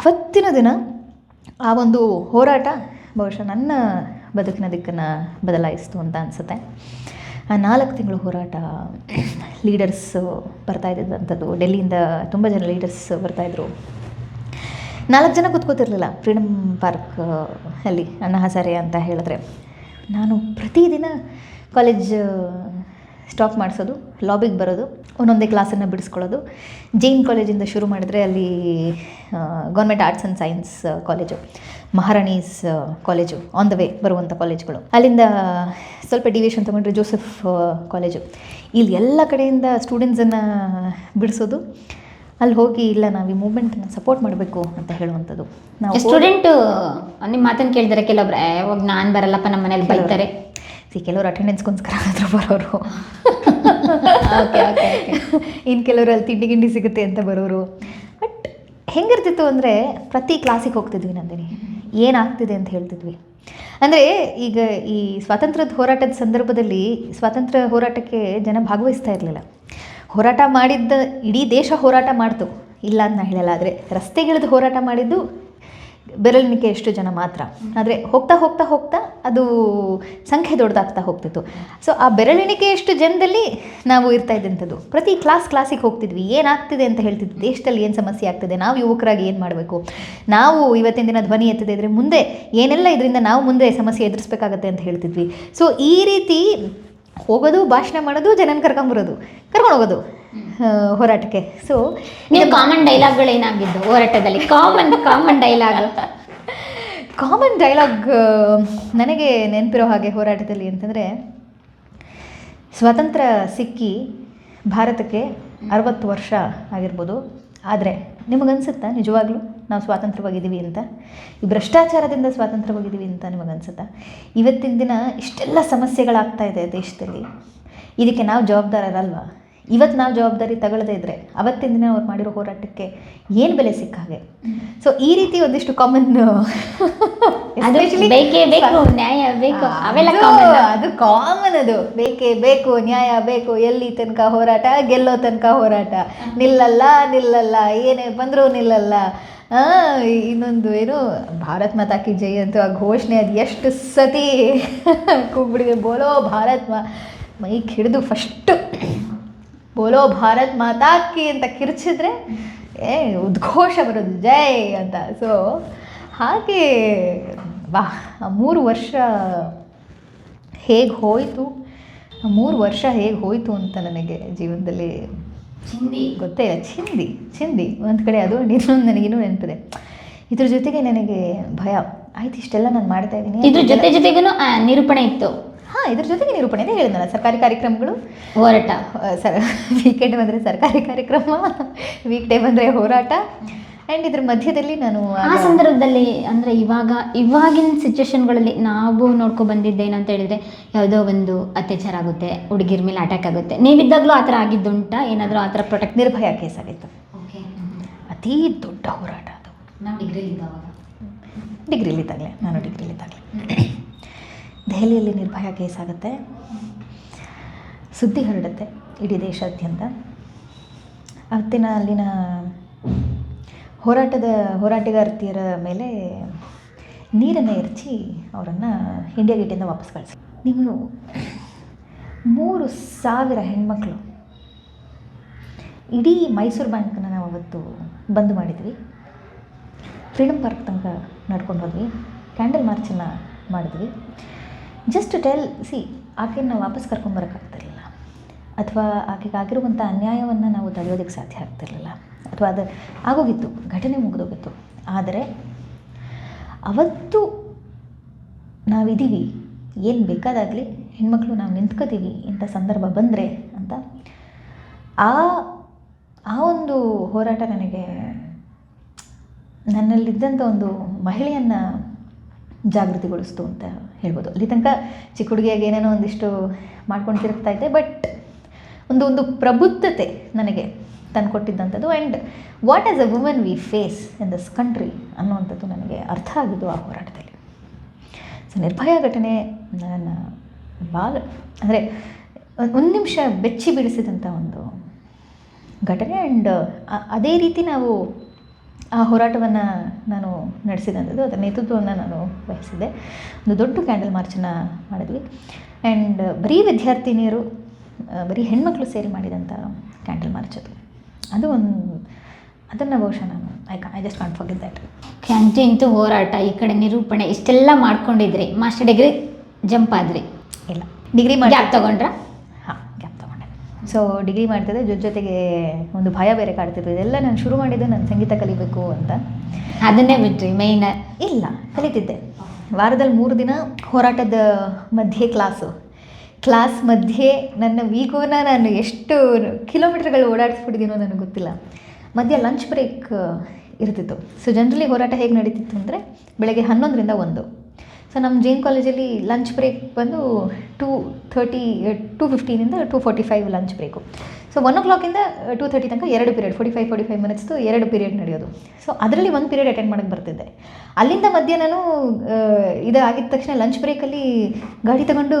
ಅವತ್ತಿನ ದಿನ ಆ ಒಂದು ಹೋರಾಟ ಬಹುಶಃ ನನ್ನ ಬದುಕಿನ ದಿಕ್ಕನ್ನು ಬದಲಾಯಿಸ್ತು ಅಂತ ಅನಿಸುತ್ತೆ. ಆ ನಾಲ್ಕು ತಿಂಗಳು ಹೋರಾಟ ಲೀಡರ್ಸ್ ಬರ್ತಾ ಇದ್ದಂಥದ್ದು. ಡೆಲ್ಲಿಯಿಂದ ತುಂಬ ಜನ ಲೀಡರ್ಸ್ ಬರ್ತಾಯಿದ್ರು ನಾಲ್ಕು ಜನ ಕೂತ್ಕೋತಿರ್ಲಿಲ್ಲ. ಫ್ರೀಡಮ್ ಪಾರ್ಕ್ ಅಲ್ಲಿ ಅನ್ನ ಹಸಾರೆ ಅಂತ ಹೇಳಿದ್ರೆ. ನಾನು ಪ್ರತಿದಿನ ಕಾಲೇಜ್ ಸ್ಟಾಪ್ ಮಾಡಿಸೋದು ಲಾಬಿಗೆ ಬರೋದು, ಒಂದೊಂದೇ ಕ್ಲಾಸನ್ನು ಬಿಡಿಸ್ಕೊಳ್ಳೋದು. ಜೈನ್ ಕಾಲೇಜಿಂದ ಶುರು ಮಾಡಿದ್ರೆ ಅಲ್ಲಿ government arts and science college Maharani's college on the way ಬರುವಂಥ ಕಾಲೇಜ್ಗಳು ಅಲ್ಲಿಂದ ಸ್ವಲ್ಪ ಡಿವಿಯೇಷನ್ ತೊಗೊಂಡ್ರೆ ಜೋಸೆಫ್ ಕಾಲೇಜು ಇಲ್ಲಿ ಎಲ್ಲ ಕಡೆಯಿಂದ ಸ್ಟೂಡೆಂಟ್ಸನ್ನು ಬಿಡಿಸೋದು ಅಲ್ಲಿ ಹೋಗಿ ಇಲ್ಲ ನಾವು ಈ ಮೂಮೆಂಟನ್ನು ಸಪೋರ್ಟ್ ಮಾಡಬೇಕು ಅಂತ ಹೇಳುವಂಥದ್ದು. ನಾವು ಸ್ಟೂಡೆಂಟ್ ನಿಮ್ಮ ಮಾತನ್ನು ಕೇಳಿದರೆ ಕೆಲವೊಬ್ರು ಯಾವಾಗ ನಾನು ಬರಲ್ಲಪ್ಪ ನಮ್ಮ ಮನೇಲಿ ಬೈತಾರೆ. ಸಿ ಕೆಲವರು ಅಟೆಂಡೆನ್ಸ್ಗೋಸ್ಕರ ಆದರೂ ಬರೋರು. <laughs> ಇನ್ನು ಕೆಲವರು ಅಲ್ಲಿ ತಿಂಡಿ ಗಿಂಡಿ ಸಿಗುತ್ತೆ ಅಂತ ಬರೋರು. ಬಟ್ ಹೆಂಗಿರ್ತಿತ್ತು ಅಂದರೆ ಪ್ರತಿ ಕ್ಲಾಸಿಗೆ ಹೋಗ್ತಿದ್ವಿ ನಂದಿನಿ. ಏನಾಗ್ತಿದೆ ಅಂತ ಹೇಳ್ತಿದ್ವಿ. ಅಂದರೆ ಈಗ ಈ ಸ್ವಾತಂತ್ರ್ಯದ ಹೋರಾಟದ ಸಂದರ್ಭದಲ್ಲಿ ಸ್ವಾತಂತ್ರ್ಯ ಹೋರಾಟಕ್ಕೆ ಜನ ಭಾಗವಹಿಸ್ತಾ ಇರಲಿಲ್ಲ. ಹೋರಾಟ ಮಾಡಿದ್ದ, ಇಡೀ ದೇಶ ಹೋರಾಟ ಮಾಡ್ತು. ಇಲ್ಲ ಅಂತ ನಾ ಹೇಳಲ್ಲ, ಆದರೆ ರಸ್ತೆಗಿಳಿದು ಹೋರಾಟ ಮಾಡಿದ್ದು ಬೆರಳಿನಿಕೆ ಎಷ್ಟು ಜನ ಮಾತ್ರ. ಆದರೆ ಹೋಗ್ತಾ ಹೋಗ್ತಾ ಹೋಗ್ತಾ ಅದು ಸಂಖ್ಯೆ ದೊಡ್ಡದಾಗ್ತಾ ಹೋಗ್ತಿತ್ತು. ಸೊ ಆ ಬೆರಳೆಣಿಕೆ ಎಷ್ಟು ಜನದಲ್ಲಿ ನಾವು ಇರ್ತಾ ಇದ್ದಂಥದ್ದು? ಪ್ರತಿ ಕ್ಲಾಸ್ ಕ್ಲಾಸಿಗೆ ಹೋಗ್ತಿದ್ವಿ. ಏನಾಗ್ತಿದೆ ಅಂತ ಹೇಳ್ತಿದ್ವಿ. ದೇಶದಲ್ಲಿ ಏನು ಸಮಸ್ಯೆ ಆಗ್ತಿದೆ? ನಾವು ಯುವಕರಾಗಿ ಏನು ಮಾಡಬೇಕು? ನಾವು ಇವತ್ತಿನ ದಿನ ಧ್ವನಿ ಎತ್ತದೆ ಇದ್ದರೆ ಮುಂದೆ ಏನೆಲ್ಲ ಇದರಿಂದ ನಾವು ಮುಂದೆ ಸಮಸ್ಯೆ ಎದುರಿಸ್ಬೇಕಾಗತ್ತೆ ಅಂತ ಹೇಳ್ತಿದ್ವಿ. ಸೊ ಈ ರೀತಿ ಹೋಗೋದು ಭಾಷಣ ಮಾಡೋದು ಜನನ ಕರ್ಕೊಂಬರೋದು ಕರ್ಕೊಂಡು ಹೋಗೋದು ಹೋರಾಟಕ್ಕೆ. ಸೊ ನೀವು ಕಾಮನ್ ಡೈಲಾಗ್ಗಳು ಏನಾಗಿದ್ದು ಹೋರಾಟದಲ್ಲಿ? Common common dialogue common dialogue ನನಗೆ ನೆನಪಿರೋ ಹಾಗೆ ಹೋರಾಟದಲ್ಲಿ ಅಂತಂದರೆ ಸ್ವಾತಂತ್ರ್ಯ ಸಿಕ್ಕಿ ಭಾರತಕ್ಕೆ ಅರವತ್ತು ವರ್ಷ ಆಗಿರ್ಬೋದು. ಆದರೆ ನಿಮಗನ್ಸುತ್ತಾ? ನಿಜವಾಗ್ಲೂ ನಾವು ಸ್ವಾತಂತ್ರ್ಯವಾಗಿದ್ದೀವಿ ಅಂತ? ಈ ಭ್ರಷ್ಟಾಚಾರದಿಂದ ಸ್ವಾತಂತ್ರ್ಯವಾಗಿದ್ದೀವಿ ಅಂತ ನಿಮಗನ್ಸುತ್ತಾ? ಇವತ್ತಿನ ದಿನ ಇಷ್ಟೆಲ್ಲ ಸಮಸ್ಯೆಗಳಾಗ್ತಾ ಇದೆ ದೇಶದಲ್ಲಿ. ಇದಕ್ಕೆ ನಾವು ಜವಾಬ್ದಾರರಲ್ವಾ? ಇವತ್ತು ನಾವು ಜವಾಬ್ದಾರಿ ತಗೊಳ್ಳದೇ ಇದ್ದರೆ ಅವತ್ತಿನ ದಿನ ಅವ್ರು ಮಾಡಿರೋ ಹೋರಾಟಕ್ಕೆ ಏನು ಬೆಲೆ ಸಿಕ್ಕ ಹಾಗೆ ಸೊ ಈ ರೀತಿ ಒಂದಿಷ್ಟು ಕಾಮನ್ ಅದು ಬೇಕೇ ಬೇಕು ನ್ಯಾಯ ಬೇಕು. ಅವೆಲ್ಲ ಅದು- ಕಾಮನ್ ಅದು ಬೇಕೇ ಬೇಕು ನ್ಯಾಯ ಬೇಕು ಎಲ್ಲಿ ತನಕ ಹೋರಾಟ ಗೆಲ್ಲೋ ತನಕ ಹೋರಾಟ. ನಿಲ್ಲಲ್ಲ ನಿಲ್ಲಲ್ಲ ಏನೇ ಬಂದ್ರೂ ನಿಲ್ಲಲ್ಲ. ಆ, ಇನ್ನೊಂದು ಏನು ಭಾರತ್ ಮಾತಾ ಕಿ ಜೈ ಅಂತ ಆ ಘೋಷಣೆ ಅದು ಎಷ್ಟು ಸತಿ <laughs> ಕೂಗ್ಬಿಡಿದೆ. ಬೋಲೋ ಭಾರತ್ ಮಾ ಮೈಕ್ ಹಿಡಿದು ಫಸ್ಟು ಬೋಲೋ ಭಾರತ್ ಮಾತಾ ಕಿ ಅಂತ ಕಿರ್ಚಿದ್ರೆ ಏ ಉದ್ಘೋಷ ಬರೋದು. ಜೈ ಅಂತ. ಸೊ ಹಾಗೆ ವಾ ಮೂರು ವರ್ಷ ಹೇಗೆ ಹೋಯಿತು? ಮೂರು ವರ್ಷ ಹೇಗೆ ಹೋಯಿತು ಅಂತ ನನಗೆ ಜೀವನದಲ್ಲಿ ಚಿಂದಿ. ಗೊತ್ತೇ ಇಲ್ಲ ಚಿಂದಿ ಚಿಂದಿ. ಒಂದು ಕಡೆ ಅದು ಇನ್ನೊಂದು ನನಗಿನ್ನೂ ನೆನಪಿದೆ. ಇದ್ರ ಜೊತೆಗೆ ನನಗೆ ಭಯ. ಆಯ್ತು ಇಷ್ಟೆಲ್ಲ ನಾನು ಮಾಡ್ತಾ ಇದ್ದೀನಿ. ಇದ್ರ ಜೊತೆ ಜೊತೆಗೂ ನಿರೂಪಣೆ ಇತ್ತು. ಹಾಂ ಇದ್ರ ಜೊತೆಗೆ ನಿರೂಪಣೆ ಅಂತ ಹೇಳಿದ್ನಲ್ಲ ಸರ್ಕಾರಿ ಕಾರ್ಯಕ್ರಮಗಳು. ಹೋರಾಟ. ಸರ್ ವೀಕೆಂಡ್ ಬಂದರೆ ಸರ್ಕಾರಿ ಕಾರ್ಯಕ್ರಮ ವೀಕ್ ಡೇ ಬಂದರೆ ಹೋರಾಟ. ಆ್ಯಂಡ್ ಇದ್ರ ಮಧ್ಯದಲ್ಲಿ ನಾನು ಆ ಸಂದರ್ಭದಲ್ಲಿ ಅಂದ್ರೆ ಇವಾಗ ಇವಾಗಿನ ಸಿಚುವೇಶನ್ಗಳಲ್ಲಿ ನಾವು ನೋಡ್ಕೊ ಬಂದಿದ್ದೇನಂತ ಹೇಳಿದ್ರೆ ಯಾವುದೋ ಒಂದು ಅತ್ಯಾಚಾರ ಆಗುತ್ತೆ ಹುಡುಗಿರ ಮೇಲೆ ಅಟ್ಯಾಕ್ ಆಗುತ್ತೆ. ನೀವಿದ್ದಾಗಲೂ ಆ ಥರ ಆಗಿದ್ದುಂಟಾ? ಏನಾದರೂ ಆ ಥರ ಪ್ರೊಟೆಕ್ಟ್ ನಿರ್ಭಯ ಕೇಸ್ ಆಗಿತ್ತು? ಓಕೆ ಅತೀ ದೊಡ್ಡ ಹೋರಾಟ ಅದು. ನಾವು ಡಿಗ್ರಿಲಿದ್ದಾಗಲೇ ನಾನು ಡಿಗ್ರಿಲಿದ್ದಾಗಲೇ ದೆಹಲಿಯಲ್ಲಿ ನಿರ್ಭಯ ಕೇಸ್ ಆಗುತ್ತೆ. ಸುದ್ದಿ ಹರಡುತ್ತೆ ಇಡೀ ದೇಶಾದ್ಯಂತ. ಅವತ್ತಿನ ಅಲ್ಲಿನ ಹೋರಾಟದ ಹೋರಾಟಗಾರ್ತಿಯರ ಮೇಲೆ ನೀರನ್ನು ಎರಚಿ ಅವರನ್ನು ಇಂಡಿಯಾ ಗೇಟಿಂದ ವಾಪಸ್ ಕಳಿಸಿ. ನೀವು ಮೂರು ಸಾವಿರ ಹೆಣ್ಮಕ್ಳು. ಇಡೀ ಮೈಸೂರು ಬ್ಯಾಂಕನ್ನು ನಾವು ಅವತ್ತು ಬಂದ್ ಮಾಡಿದ್ವಿ. ಫ್ರೀಡಮ್ ಪಾರ್ಕ್ ತನಕ ನಡ್ಕೊಂಡು ಹೋದ್ವಿ. ಕ್ಯಾಂಡಲ್ ಮಾರ್ಚನ್ನು ಮಾಡಿದ್ವಿ. ಜಸ್ಟ್ ಟೆಲ್ ಸಿ ಆಕೆಯನ್ನು ವಾಪಸ್ ಕರ್ಕೊಂಬರೋಕ್ಕಾಗ್ತಿರ್ಲಿಲ್ಲ ಅಥವಾ ಆಕೆಗೆ ಆಗಿರುವಂಥ ಅನ್ಯಾಯವನ್ನು ನಾವು ತಡೆಯೋದಕ್ಕೆ ಸಾಧ್ಯ ಆಗ್ತಿರಲಿಲ್ಲ. ಅಥವಾ ಅದು ಆಗೋಗಿತ್ತು, ಘಟನೆ ಮುಗಿದೋಗಿತ್ತು. ಆದರೆ ಅವತ್ತು ನಾವಿದ್ದೀವಿ, ಏನು ಬೇಕಾದಾಗಲಿ ಹೆಣ್ಮಕ್ಳು ನಾವು ನಿಂತ್ಕೋತೀವಿ ಇಂಥ ಸಂದರ್ಭ ಬಂದರೆ ಅಂತ ಆ ಆ ಒಂದು ಹೋರಾಟ ನನಗೆ ನನ್ನಲ್ಲಿದ್ದಂಥ ಒಂದು ಮಹಿಳೆಯನ್ನು ಜಾಗೃತಿಗೊಳಿಸ್ತು ಅಂತ ಹೇಳ್ಬೋದು. ಅಲ್ಲಿ ತನಕ ಚಿಕ್ಕ ಹುಡುಗಿಯಾಗಿ ಏನೇನೋ ಒಂದಿಷ್ಟು ಮಾಡ್ಕೊಂಡು ತಿರುಗ್ತಾ ಇದ್ದೆ, ಬಟ್ ಒಂದು ಒಂದು ಪ್ರಬುದ್ಧತೆ ನನಗೆ ತಂದುಕೊಟ್ಟಿದ್ದಂಥದ್ದು. And what as a women we face in this country ಅನ್ನುವಂಥದ್ದು ನನಗೆ ಅರ್ಥ ಆಗಿದ್ದು ಆ ಹೋರಾಟದಲ್ಲಿ. ಸೊ ನಿರ್ಭಯ ಘಟನೆ ನನ್ನ ಭಾಳ ಅಂದರೆ ಒಂದು ನಿಮಿಷ ಬೆಚ್ಚಿ ಬಿಡಿಸಿದಂಥ ಒಂದು ಘಟನೆ. ಆ್ಯಂಡ್ ಅದೇ ರೀತಿ ನಾವು ಆ ಹೋರಾಟವನ್ನು ನಾನು ನಡೆಸಿದಂಥದ್ದು ಅದರ ನೇತೃತ್ವವನ್ನು ನಾನು ವಹಿಸಿದ್ದೆ. ಒಂದು ದೊಡ್ಡ ಕ್ಯಾಂಡಲ್ ಮಾರ್ಚನ್ನು ಮಾಡಿದ್ವಿ. ಆ್ಯಂಡ್ ಬರೀ ವಿದ್ಯಾರ್ಥಿನಿಯರು ಬರೀ ಹೆಣ್ಮಕ್ಳು ಸೇರಿ ಮಾಡಿದಂಥ ಕ್ಯಾಂಡಲ್ ಮಾರ್ಚ್ ಅದು ಅದು ಒಂದು ಅದನ್ನು ಬಹುಶಃ ನಾನು I I just can't forget that ಅಂತೂ ಇಂತೂ ಹೋರಾಟ ಈ ಕಡೆ ನಿರೂಪಣೆ ಇಷ್ಟೆಲ್ಲ ಮಾಡ್ಕೊಂಡಿದ್ರಿ ಮಾಸ್ಟರ್ ಡಿಗ್ರಿ ಜಂಪ್ ಆದ್ರಿ? ಇಲ್ಲ. ಡಿಗ್ರಿ ಮಾಡಿ ಗ್ಯಾಪ್ ತೊಗೊಂಡ್ರಾ? ಹಾಂ ಗ್ಯಾಪ್ ತೊಗೊಂಡೆ. ಸೊ ಡಿಗ್ರಿ ಮಾಡ್ತಿದ್ದೆ ಜೊತೆ ಜೊತೆಗೆ ಒಂದು ಭಯ ಬೇರೆ ಕಾಡ್ತಿತ್ತು. ಇದೆಲ್ಲ ನಾನು ಶುರು ಮಾಡಿದ್ದು ನಾನು ಸಂಗೀತ ಕಲಿಬೇಕು ಅಂತ. ಅದನ್ನೇ ಬಿಟ್ರಿ ಮೈನ್ ಇಲ್ಲ ಕಲಿತಿದ್ದೆ. ವಾರದಲ್ಲಿ ಮೂರು ದಿನ ಹೋರಾಟದ ಮಧ್ಯೆ ಕ್ಲಾಸು ಕ್ಲಾಸ್ ಮಧ್ಯೆ ನನ್ನ ವೀಗೋನ ನಾನು ಎಷ್ಟು ಕಿಲೋಮೀಟರ್ಗಳು ಓಡಾಡಿಸ್ಬಿಟ್ಟಿದ್ದೀನೋ ನನಗೆ ಗೊತ್ತಿಲ್ಲ. ಮಧ್ಯೆ ಲಂಚ್ ಬ್ರೇಕ್ ಇರ್ತಿತ್ತು. ಸೊ ಜನರಲಿ ಹೋರಾಟ ಹೇಗೆ ನಡೀತಿತ್ತು ಅಂದರೆ ಬೆಳಗ್ಗೆ ಹನ್ನೊಂದರಿಂದ ಒಂದು. ಸೊ ನಮ್ಮ ಜೈನ್ ಕಾಲೇಜಲ್ಲಿ ಲಂಚ್ ಬ್ರೇಕ್ ಬಂದು two thirty two ಫಿಫ್ಟೀನಿಂದ two forty five lunch break so one ಓ ಕ್ಲಾಕಿಂದ ಟೂ ತರ್ಟಿ ತನಕ ಎರಡು period forty five forty five ಮಿನಿಟ್ಸ್ದು ಎರಡು ಪೀರಿಯಡ್ ನಡೆಯೋದು. ಸೊ ಅದರಲ್ಲಿ ಒಂದು ಪೀರಿಯಡ್ ಅಟೆಂಡ್ ಮಾಡೋಕ್ಕೆ ಬರ್ತಿದ್ದೆ. ಅಲ್ಲಿಂದ ಮಧ್ಯೆ ನಾನು ಇದಾಗಿದ್ದ ಇದು ತಕ್ಷಣ ಲಂಚ್ ಬ್ರೇಕಲ್ಲಿ ಗಾಡಿ ತಗೊಂಡು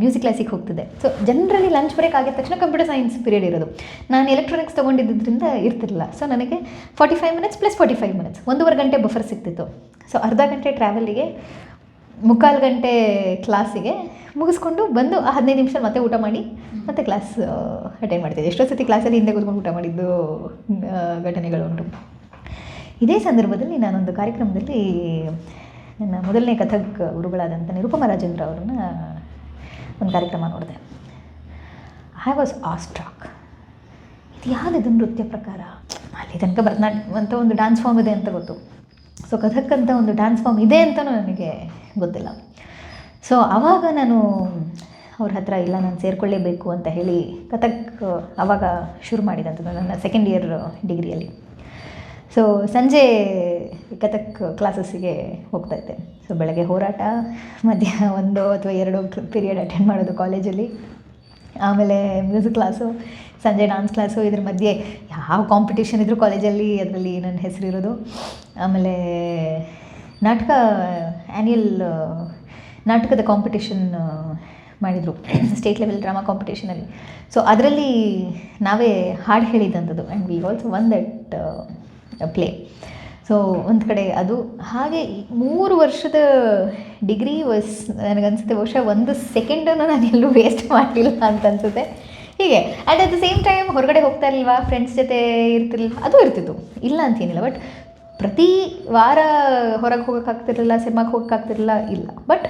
ಮ್ಯೂಸಿಕ್ ಕ್ಲಾಸಿಗೆ ಹೋಗ್ತಿದ್ದೆ. ಸೊ ಜನರಲಿ ಲಂಚ್ ಬ್ರೇಕ್ ಆಗಿದ ತಕ್ಷಣ ಕಂಪ್ಯೂಟರ್ ಸೈನ್ಸ್ ಪೀರಿಯಡ್ ಇರೋದು. ನಾನು ಎಲೆಕ್ಟ್ರಾನಿಕ್ಸ್ ತೊಗೊಂಡಿದ್ದರಿಂದ ಇರ್ತಿರಲಿಲ್ಲ. ಸೊ ನನಗೆ forty five minutes plus forty five minutes ಒಂದೂವರೆ ಗಂಟೆ ಬಫರ್ ಸಿಗ್ತಿತ್ತು. ಸೊ ಅರ್ಧ ಗಂಟೆ ಟ್ರಾವೆಲಿಗೆ ಮುಕ್ಕಾಲು ಗಂಟೆ ಕ್ಲಾಸಿಗೆ ಮುಗಿಸ್ಕೊಂಡು ಬಂದು ಹದಿನೈದು ನಿಮಿಷ ಮತ್ತೆ ಊಟ ಮಾಡಿ, ಮತ್ತೆ ಕ್ಲಾಸ್ ಅಟೆಂಡ್ ಮಾಡ್ತಿದ್ದೆ. ಎಷ್ಟೋ ಸತಿ ಕ್ಲಾಸಲ್ಲಿ ಹಿಂದೆ ಕೂತ್ಕೊಂಡು ಊಟ ಮಾಡಿದ್ದು ಘಟನೆಗಳು ಉಂಟು. ಇದೇ ಸಂದರ್ಭದಲ್ಲಿ ನಾನೊಂದು ಕಾರ್ಯಕ್ರಮದಲ್ಲಿ ನನ್ನ ಮೊದಲನೇ ಕಥಕ್ ಗುರುಗಳಾದಂಥ ನಿರುಪಮ ರಾಜೇಂದ್ರ ಅವರನ್ನ ಒಂದು ಕಾರ್ಯಕ್ರಮ ನೋಡಿದೆ. ಐ ವಾಸ್ ಆಸ್ಟ್ರಾಕ್ ಇದು ಯಾವುದಿದು ನೃತ್ಯ ಪ್ರಕಾರ? ಅಲ್ಲಿ ತನಕ ಭರತನಾಟ್ಯ ಅಂತ ಒಂದು ಡ್ಯಾನ್ಸ್ ಫಾರ್ಮ್ ಇದೆ ಅಂತ ಗೊತ್ತು. ಸೊ ಕಥಕ್ ಅಂತ ಒಂದು ಡ್ಯಾನ್ಸ್ ಫಾರ್ಮ್ ಇದೆ ಅಂತಲೂ ನನಗೆ ಗೊತ್ತಿಲ್ಲ. ಸೊ ಆವಾಗ ನಾನು ಅವ್ರ ಹತ್ರ ಇಲ್ಲ, ನಾನು ಸೇರಿಕೊಳ್ಳೇಬೇಕು ಅಂತ ಹೇಳಿ ಕಥಕ್ ಆವಾಗ ಶುರು ಮಾಡಿದಂಥದ್ದು ನನ್ನ ಸೆಕೆಂಡ್ ಇಯರ್ ಡಿಗ್ರಿಯಲ್ಲಿ ಸೊ ಸಂಜೆ ಕಥಕ್ ಕ್ಲಾಸಸ್ಸಿಗೆ ಹೋಗ್ತಾ ಇದ್ದೆ. ಸೊ ಬೆಳಗ್ಗೆ ಹೋರಾಟ, ಮಧ್ಯಾಹ್ನ ಒಂದು ಅಥವಾ ಎರಡು ಪೀರಿಯಡ್ ಅಟೆಂಡ್ ಮಾಡೋದು ಕಾಲೇಜಲ್ಲಿ ಆಮೇಲೆ ಮ್ಯೂಸಿಕ್ ಕ್ಲಾಸು ಸಂಜೆ ಡಾನ್ಸ್ ಕ್ಲಾಸು ಇದ್ರ ಮಧ್ಯೆ ಯಾವ ಕಾಂಪಿಟೇಷನ್ ಇದ್ದರೂ ಕಾಲೇಜಲ್ಲಿ ಅದರಲ್ಲಿ ನನ್ನ ಹೆಸರಿರೋದು ಆಮೇಲೆ ನಾಟಕ ಆ್ಯನ್ಯಲ್ ನಾಟಕದ ಕಾಂಪಿಟೇಷನ್ ಮಾಡಿದರು. ಸ್ಟೇಟ್ ಲೆವೆಲ್ ಡ್ರಾಮಾ ಕಾಂಪಿಟೇಷನಲ್ಲಿ ಸೊ ಅದರಲ್ಲಿ ನಾವೇ ಹಾಡು ಹೇಳಿದ್ದಂಥದ್ದು and we also won that play so ಒಂದು ಕಡೆ ಅದು ಹಾಗೆ ಮೂರು ವರ್ಷದ ಡಿಗ್ರಿ ವಸ್ ನನಗನ್ಸುತ್ತೆ ಬಹುಶಃ ಒಂದು ಸೆಕೆಂಡನ್ನು ನಾನು ಎಲ್ಲೂ ವೇಸ್ಟ್ ಮಾಡಲಿಲ್ಲ ಅಂತ ಅನಿಸುತ್ತೆ. ಹೀಗೆ and at the same time ಹೊರಗಡೆ ಹೋಗ್ತಾ ಇರಲಿಲ್ವಾ ಫ್ರೆಂಡ್ಸ್ ಜೊತೆ ಇರ್ತಿರ್ಲಿಲ್ಲ ಅದು ಇರ್ತಿತ್ತು. ಇಲ್ಲ ಅಂತೇನಿಲ್ಲ ಬಟ್ ಪ್ರತಿ ವಾರ ಹೊರಗೆ ಹೋಗೋಕ್ಕಾಗ್ತಿರಲಿಲ್ಲ ಸಿನಿಮಾಗೆ ಹೋಗೋಕ್ಕಾಗ್ತಿರಲಿಲ್ಲ ಇಲ್ಲ. ಬಟ್